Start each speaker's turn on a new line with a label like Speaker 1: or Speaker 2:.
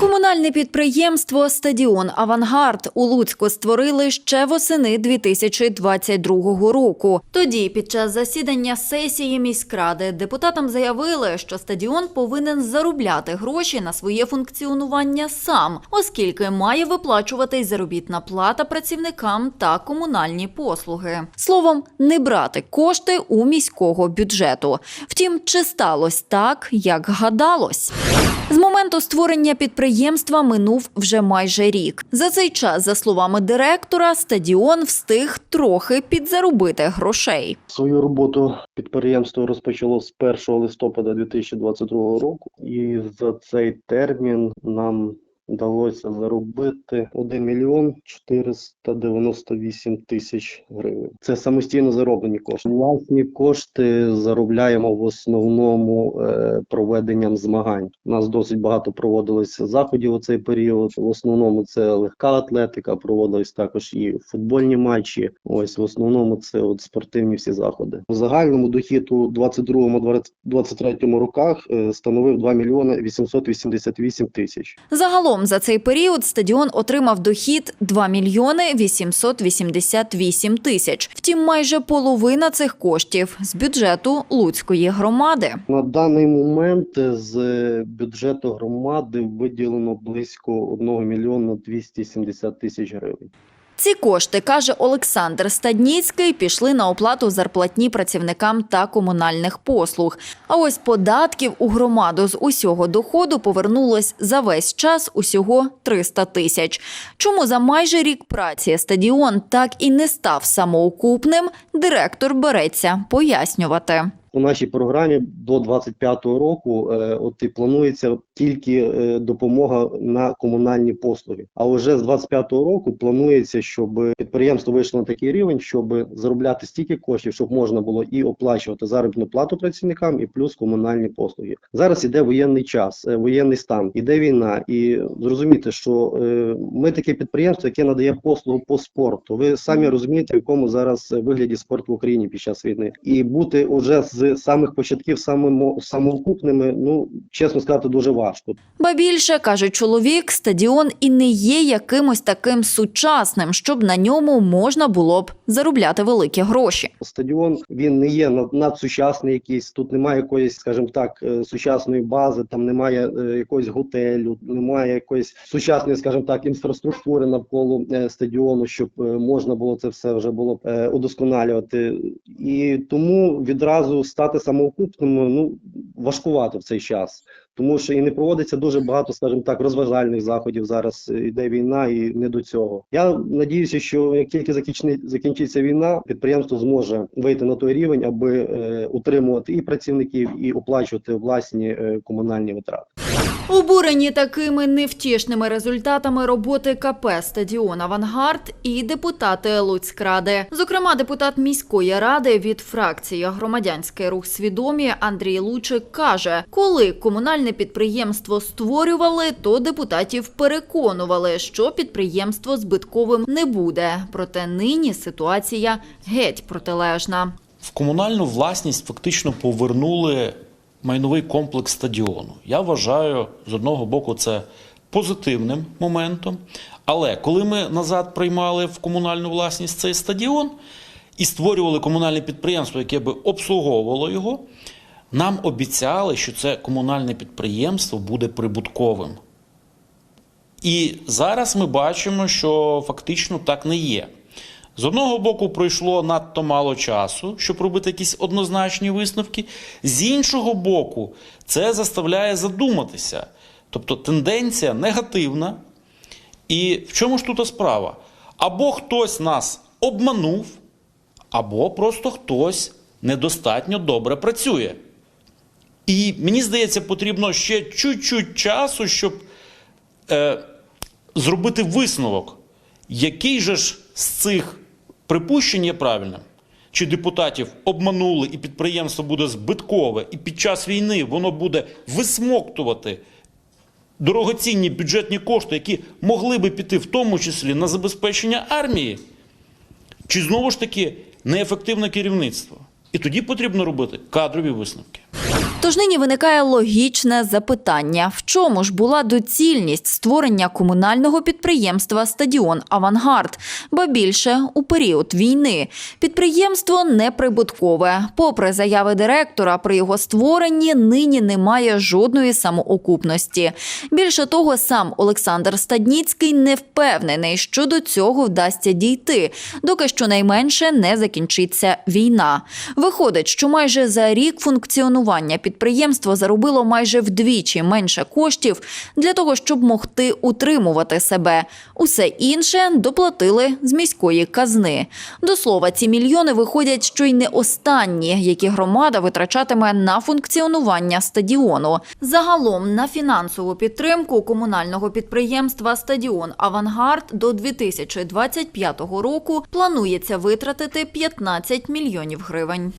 Speaker 1: Комунальне підприємство Стадіон Авангард у Луцьку створили ще восени 2022 року. Тоді, під час засідання сесії міськради, депутатам заявили, що стадіон повинен заробляти гроші на своє функціонування сам, оскільки має виплачуватись заробітна плата працівникам та комунальні послуги. Словом, не брати кошти у міського бюджету. Втім, чи сталося так, як гадалось? З моменту створення підприємства минув вже майже рік. За цей час, за словами директора, стадіон встиг трохи підзаробити грошей.
Speaker 2: Свою роботу підприємство розпочало з 1 листопада 2022 року, і за цей термін нам вдалося заробити 1 мільйон 498 тисяч гривень. Це самостійно зароблені кошти. Власні кошти заробляємо в основному е, проведенням змагань. У нас досить багато проводилося заходів у цей період. В основному це легка атлетика, проводились також і футбольні матчі. Ось в основному це от спортивні всі заходи. В загальному дохід у 22-23 роках е, становив 2 мільйони 888 тисяч.
Speaker 1: Загалом за цей період стадіон отримав дохід 2 мільйони 888 тисяч. Втім, майже половина цих коштів з бюджету Луцької громади.
Speaker 2: На даний момент е, з бюджету громади виділено близько 1 мільйона 270 тисяч гривень.
Speaker 1: Ці кошти, каже Олександр Стадніцький, пішли на оплату зарплатні працівникам та комунальних послуг. А ось податків у громаду з усього доходу повернулось за весь час усього 300 тисяч. Чому за майже рік праці стадіон так і не став самоокупним, директор береться пояснювати.
Speaker 2: У нашій програмі до 25-го року е, от і планується тільки е, допомога на комунальні послуги. А вже з 25-го року планується, щоб підприємство вийшло на такий рівень, щоб заробляти стільки коштів, щоб можна було і оплачувати заробітну плату працівникам, і плюс комунальні послуги. Зараз іде воєнний час, е, воєнний стан, іде війна, і зрозуміти, що е, ми таке підприємство, яке надає послугу по спорту. Ви самі розумієте, в якому зараз вигляді спорт в Україні під час війни, і бути уже з самих початків самими самоокупними, ну чесно сказати, дуже важко.
Speaker 1: Ба більше, каже чоловік, стадіон і не є якимось таким сучасним, щоб на ньому можна було б заробляти великі гроші.
Speaker 2: Стадіон він не є над- надсучасний якийсь. Тут немає якоїсь, скажімо так, е, сучасної бази, там немає е, якогось готелю, немає якоїсь сучасної, скажімо так, інфраструктури навколо е, стадіону, щоб можна було це все вже було удосконалювати. І тому відразу стати самоокупним ну важкувато в цей час. Тому що і не проводиться дуже багато, скажімо так, розважальних заходів. Зараз Іде йде війна, і не до цього. Я надіюся, що як тільки закінчне закінчиться війна, підприємство зможе вийти на той рівень, аби е, утримувати і працівників, і оплачувати власні е, комунальні витрати.
Speaker 1: Обурені такими невтішними результатами роботи КП «Стадіон Авангард» і депутати Луцькради. Зокрема, депутат міської ради від фракції «Громадянський рух свідомі» Андрій Лучик каже, коли комунальне підприємство створювали, то депутатів переконували, що підприємство збитковим не буде. Проте нині ситуація геть протилежна.
Speaker 3: В комунальну власність фактично повернули майновий комплекс стадіону. Я вважаю, з одного боку, це позитивним моментом. Але коли ми назад приймали в комунальну власність цей стадіон і створювали комунальне підприємство, яке би обслуговувало його, нам обіцяли, що це комунальне підприємство буде прибутковим. І зараз ми бачимо, що фактично так не є. З одного боку, пройшло надто мало часу, щоб робити якісь однозначні висновки. З іншого боку, це заставляє задуматися. Тобто тенденція негативна. І в чому ж тут справа? Або хтось нас обманув, або просто хтось недостатньо добре працює. І мені здається, потрібно ще чуть-чуть часу, щоб е, зробити висновок, який же ж з цих припущень є правильним. Чи депутатів обманули і підприємство буде збиткове, і під час війни воно буде висмоктувати дорогоцінні бюджетні кошти, які могли би піти в тому числі на забезпечення армії, чи знову ж таки неефективне керівництво. І тоді потрібно робити кадрові висновки.
Speaker 1: Тож нині виникає логічне запитання: в чому ж була доцільність створення комунального підприємства Стадіон Авангард, ба більше у період війни. Підприємство неприбуткове. Попри заяви директора при його створенні, нині немає жодної самоокупності. Більше того, сам Олександр Стадніцький не впевнений, що до цього вдасться дійти, доки щонайменше не закінчиться війна. Виходить, що майже за рік функціонування підприємство заробило майже вдвічі менше коштів для того, щоб могти утримувати себе. Усе інше доплатили з міської казни. До слова, ці мільйони виходять, що й не останні, які громада витрачатиме на функціонування стадіону. Загалом на фінансову підтримку комунального підприємства Стадіон Авангард до 2025 року планується витратити 15 мільйонів гривень.